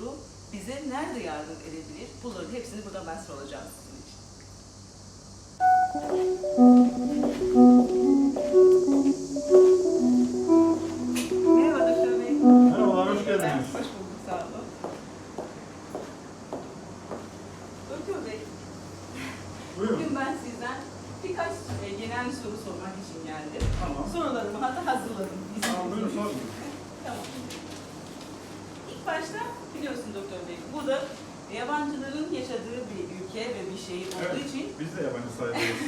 doktoru bize nerede yardım edebilir? Bunların hepsini burada ben soracağım sizin için. Merhaba doktor bey. Merhabalar, hoş geldiniz. Hoş bulduk, sağ olun. Doktor bey, Buyurun. bugün ben sizden birkaç e, genel soru sormak için geldim. Tamam. Sorularımı hatta hazırladım. Tamam, buyurun sorun. Tamam. İlk başta biliyorsun doktor bey, bu da yabancıların yaşadığı bir ülke ve bir şehir olduğu Evet, için biz de yabancı sayılırız.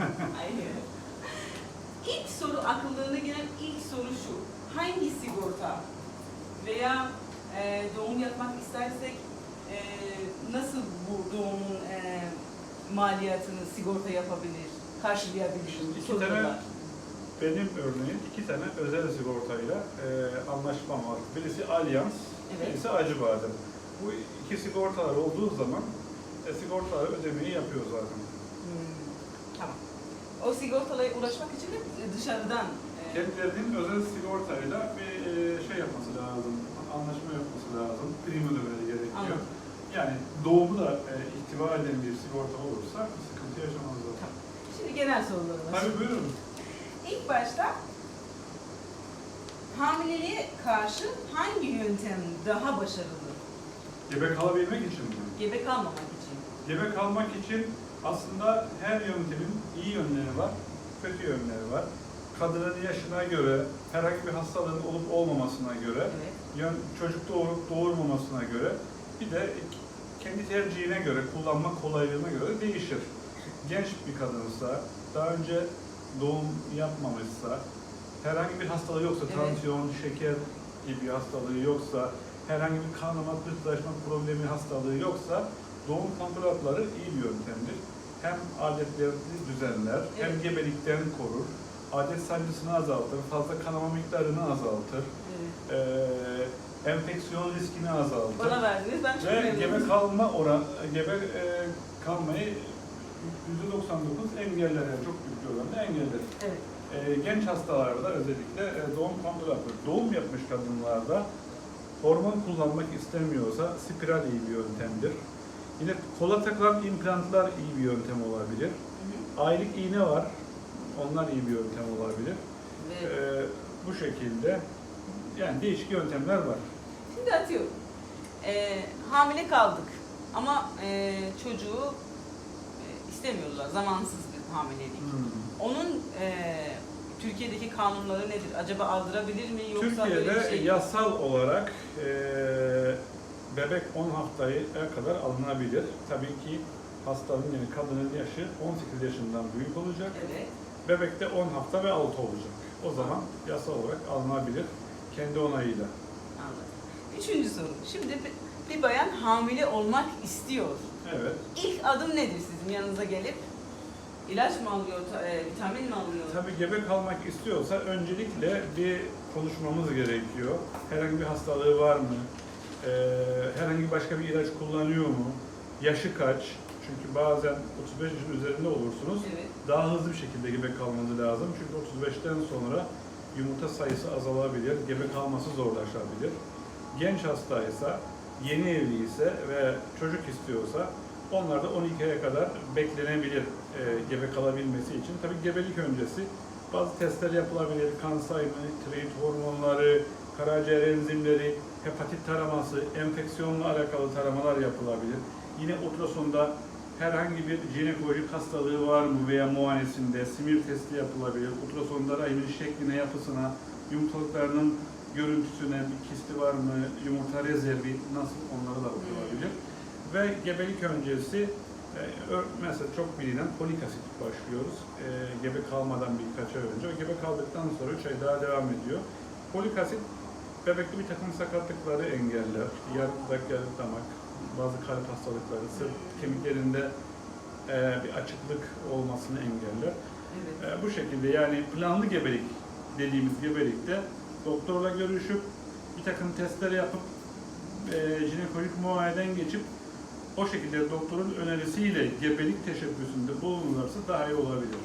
Aynen. İlk soru akıllarına gelen ilk soru şu. Hangi sigorta veya e, doğum yapmak istersek e, nasıl bu doğumun e, maliyatını sigorta yapabilir, karşılayabilir? Şimdi iki tane Benim örneğin iki tane özel sigortayla e, anlaşmam var. Birisi Allianz, Birisi Acıbadem. Bu iki sigortalar olduğu zaman e, sigortaları ödemeyi yapıyor zaten. Hmm, Tamam. O sigortalara ulaşmak için de dışarıdan e, Kendilerinin özel sigortayla bir e, şey yapması lazım, anlaşma yapması lazım, prim ödemeleri gerekiyor. Anladım. Yani doğumu da e, ihtiva eden bir sigorta olursa sıkıntı yaşamazlar. Tamam. Şimdi genel sorularımız. Tabii buyurun. İlk başta hamileliğe karşı hangi yöntem daha başarılı? Gebe kalabilmek için mi? Gebe kalmamak için. Gebe kalmak için aslında her yöntemin iyi yönleri var, kötü yönleri var. Kadının yaşına göre, herhangi bir hastalığın olup olmamasına göre, Evet. çocuk doğurup doğurmamasına göre, bir de kendi tercihine göre, kullanma kolaylığına göre değişir. Genç bir kadınsa, daha önce doğum yapmamışsa, herhangi bir hastalığı yoksa, Evet. tansiyon, şeker gibi hastalığı yoksa, herhangi bir kanama, pıhtılaşma problemi hastalığı yoksa, doğum kontrol hapları iyi bir yöntemdir. Hem adetlerini düzenler, hem Evet. gebelikten korur, adet sancısını azaltır, fazla kanama miktarını azaltır, evet. eee enfeksiyon riskini azaltır. Bana verdiniz ben çok Ve memnunum. gebe kalma oran, gebe e, kalmayı %99 engeller, yani çok büyük bir oranda engeller. Evet. E, genç hastalarda özellikle e, doğum kontrol hapı, doğum yapmış kadınlarda hormon kullanmak istemiyorsa spiral iyi bir yöntemdir. Yine kola takılan implantlar iyi bir yöntem olabilir. Aylık iğne var, onlar iyi bir yöntem olabilir. Ve E, bu şekilde yani değişik yöntemler var. şimdi atıyorum. Ee, hamile kaldık ama e, çocuğu e, istemiyorlar. Zamansız bir hamilelik. Hmm. Onun e, Türkiye'deki kanunları nedir? Acaba aldırabilir mi yoksa böyle Türkiye'de bir şey? yasal olarak eee, bebek 10 haftaya kadar alınabilir. Tabii ki hastanın yani kadının yaşı 18 yaşından büyük olacak. Evet. Bebek de 10 hafta ve altı olacak. O zaman yasal olarak alınabilir kendi onayıyla. Anladım. Üçüncü soru. Şimdi bir bayan hamile olmak istiyor. Evet. İlk adım nedir sizin yanınıza gelip? İlaç mı alıyor, e, vitamin mi alıyor? Tabii gebe kalmak istiyorsa öncelikle bir konuşmamız gerekiyor. Herhangi bir hastalığı var mı? Eee, herhangi başka bir ilaç kullanıyor mu? Yaşı kaç? Çünkü bazen 35 yaşın üzerinde olursunuz. Evet. Daha hızlı bir şekilde gebe kalmanız lazım. Çünkü 35'ten sonra yumurta sayısı azalabilir, gebe kalması zorlaşabilir. Genç hastaysa, yeni evliyse ve çocuk istiyorsa onlar da 12 aya kadar beklenebilir e, gebe kalabilmesi için. Tabii gebelik öncesi bazı testler yapılabilir. Kan sayımı, tiroid hormonları, karaciğer enzimleri, hepatit taraması, enfeksiyonla alakalı taramalar yapılabilir. Yine ultrasonda herhangi bir jinekolojik hastalığı var mı veya muayenesinde simir testi yapılabilir. Ultrasonda rahmin şekline, yapısına, yumurtalıklarının görüntüsüne, bir kisti var mı, yumurta rezervi nasıl onlara da bakılabilir. Ve gebelik öncesi e, mesela çok bilinen folik asit başlıyoruz. E, gebe kalmadan birkaç ay önce. Gebe kaldıktan sonra 3 ay daha devam ediyor. Folik asit bebekte bir takım sakatlıkları engeller. İşte yarı dudak, yarı damak, bazı kalp hastalıkları, sırt kemiklerinde e, bir açıklık olmasını engeller. Evet. Bu şekilde yani planlı gebelik dediğimiz gebelikte doktorla görüşüp bir takım testler yapıp jinekolojik muayeneden geçip o şekilde doktorun önerisiyle gebelik teşebbüsünde bulunurlarsa daha iyi olabilir.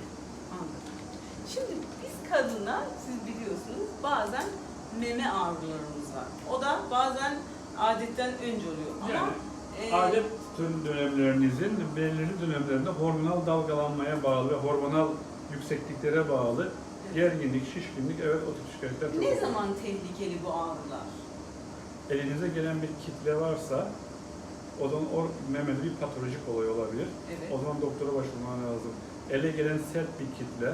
Şimdi biz kadınlar, siz biliyorsunuz, meme ağrılarımız var. O da bazen adetten önce oluyor. Ama Yani e, Adet tüm dönemlerinizin belirli dönemlerinde hormonal dalgalanmaya bağlı ve hormonal yüksekliklere bağlı gerginlik, şişkinlik, evet o tip şikayetler çok ne oluyor. zaman tehlikeli bu ağrılar? Elinize gelen bir kitle varsa o zaman o memede bir patolojik olay olabilir. Evet. O zaman doktora başvurman lazım. Ele gelen sert bir kitle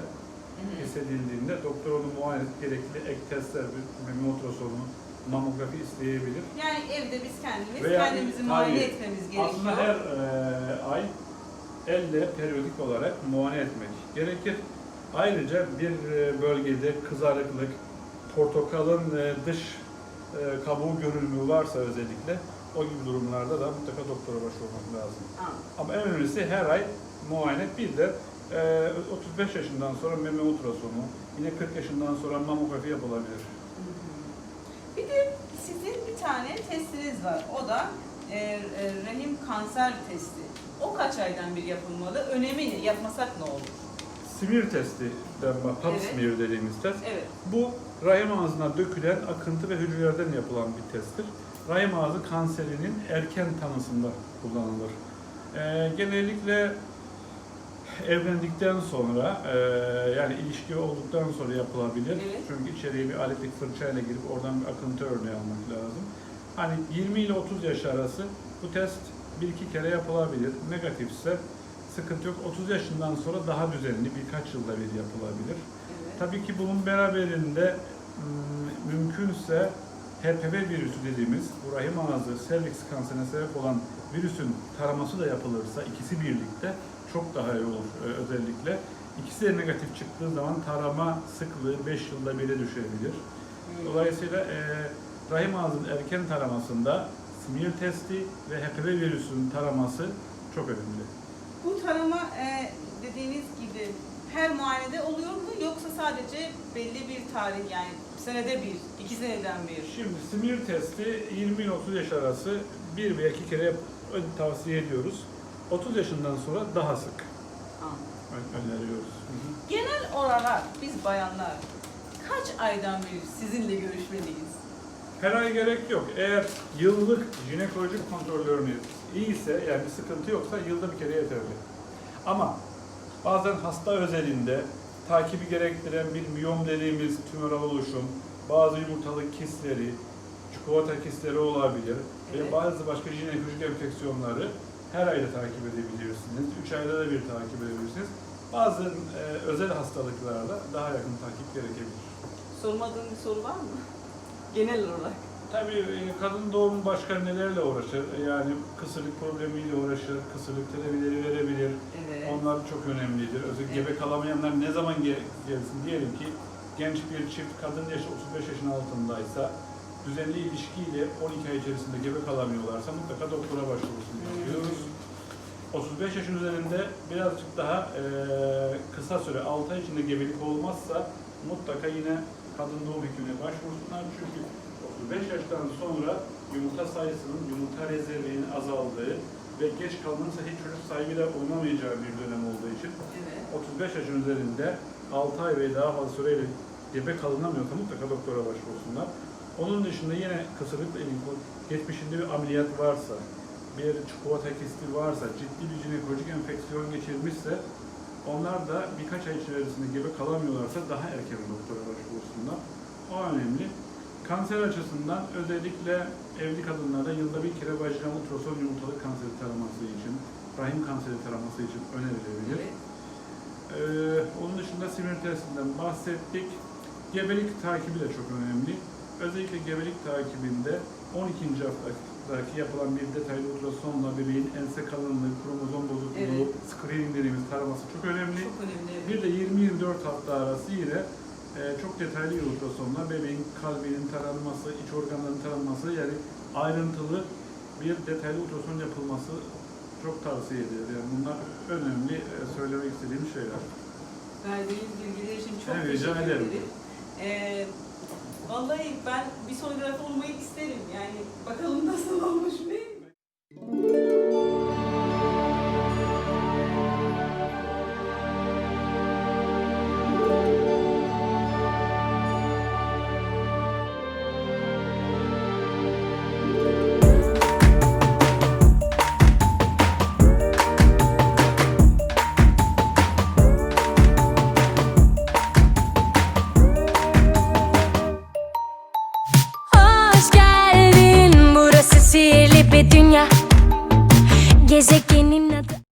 hissedildiğinde doktor onu muayene edip gerekli ek testler, bir meme ultrasonu, mamografi isteyebilir. Yani evde biz kendimiz Veya- kendimizi muayene Hayır. etmemiz gerekiyor. Aslında her e, ay elle periyodik olarak muayene etmek gerekir. Ayrıca bir e, bölgede kızarıklık, portakalın e, dış e, kabuğu görünümü varsa özellikle o gibi durumlarda da mutlaka doktora başvurmak lazım. Anladım. Ama en önemlisi her ay muayene. Bir de e, 35 yaşından sonra meme ultrasonu, yine 40 yaşından sonra mamografi yapılabilir. Bir de sizin bir tane testiniz var. O da e, e, rahim kanser testi. O kaç aydan bir yapılmalı? Önemi ne? Yapmasak ne olur? Smear testi, pap Evet. smear dediğimiz test. Evet. Bu rahim ağzına dökülen akıntı ve hücrelerden yapılan bir testtir. Rahim ağzı kanserinin erken tanısında kullanılır. Ee, genellikle evlendikten sonra, e, yani ilişki olduktan sonra yapılabilir. Evet. Çünkü içeriye bir aletlik fırçayla girip oradan bir akıntı örneği almak lazım. Hani 20 ile 30 yaş arası bu test bir iki kere yapılabilir. Negatifse sıkıntı yok. 30 yaşından sonra daha düzenli birkaç yılda bir yapılabilir. Evet. Tabii ki bunun beraberinde mümkünse HPV virüsü dediğimiz bu rahim ağzı serviks kanserine sebep olan virüsün taraması da yapılırsa ikisi birlikte çok daha iyi olur e, özellikle. İkisi de negatif çıktığı zaman tarama sıklığı 5 yılda bire düşebilir. Dolayısıyla e, rahim ağzının erken taramasında smear testi ve HPV virüsünün taraması çok önemli. Bu tarama e, dediğiniz gibi her muayenede oluyor mu yoksa sadece belli bir tarih yani senede bir, iki seneden bir? Şimdi smear testi 20 ile 30 yaş arası bir veya iki kere ön- tavsiye ediyoruz. 30 yaşından sonra daha sık Anladım. ön- öneriyoruz. Hı hı. Genel olarak biz bayanlar kaç aydan bir sizinle görüşmeliyiz? Her ay gerek yok. Eğer yıllık jinekolojik kontrolleriniz iyiyse, yani bir sıkıntı yoksa yılda bir kere yeterli. Ama bazen hasta özelinde takibi gerektiren bir miyom dediğimiz tümöral oluşum, bazı yumurtalık kistleri, çikolata kistleri olabilir Evet. ve bazı başka jinekolojik enfeksiyonları her ayda takip edebilirsiniz. 3 ayda da bir takip edebilirsiniz. Bazı e, özel hastalıklarda daha yakın takip gerekebilir. Sormadığım bir soru var mı? Genel olarak. Tabii e, kadın doğum başka nelerle uğraşır? E, Yani kısırlık problemiyle uğraşır, kısırlık tedavileri verebilir. Evet. Onlar çok önemlidir. Özellikle Evet. gebe kalamayanlar ne zaman ge- gelsin? Diyelim ki genç bir çift, kadın yaşı 35 yaşın altındaysa düzenli ilişkiyle 12 ay içerisinde gebe kalamıyorlarsa mutlaka doktora başvurusunu yapıyoruz. 35 yaşın üzerinde birazcık daha e, kısa süre 6 ay içinde gebelik olmazsa mutlaka yine kadın doğum hekimine başvursunlar. Çünkü 35 yaştan sonra yumurta sayısının, yumurta rezervinin azaldığı ve geç kalınırsa hiç çocuk sahibi de olunamayacağı bir dönem olduğu için Evet. 35 yaşın üzerinde 6 ay ve daha fazla süreyle gebe kalınamıyorsa mutlaka doktora başvursunlar. Onun dışında yine kısırlıkla ilgili geçmişinde bir ameliyat varsa, bir çikolata kisti varsa, ciddi bir jinekolojik enfeksiyon geçirmişse onlar da birkaç ay içerisinde gebe kalamıyorlarsa daha erken doktora başvursunlar. O önemli. Kanser açısından özellikle evli kadınlara yılda bir kere vajinal ultrason yumurtalık kanseri taraması için, rahim kanseri taraması için önerilebilir. Evet. Ee, onun dışında simir testinden bahsettik. Gebelik takibi de çok önemli. Özellikle gebelik takibinde 12. haftadaki yapılan bir detaylı ultrasonla bebeğin ense kalınlığı, kromozom bozukluğu, Evet. screening dediğimiz taraması çok önemli. Çok önemli. Bir de 20-24 hafta arası yine çok detaylı bir ultrasonla bebeğin kalbinin taranması, iç organların taranması yani ayrıntılı bir detaylı ultrason yapılması çok tavsiye edilir. Yani bunlar önemli e, söylemek istediğim şeyler. Verdiğiniz bilgiler için çok Evet, rica teşekkür ederim. ederim. Ee, vallahi ben bir sonograf olmayı isterim. Yani bakalım nasıl olmuş değil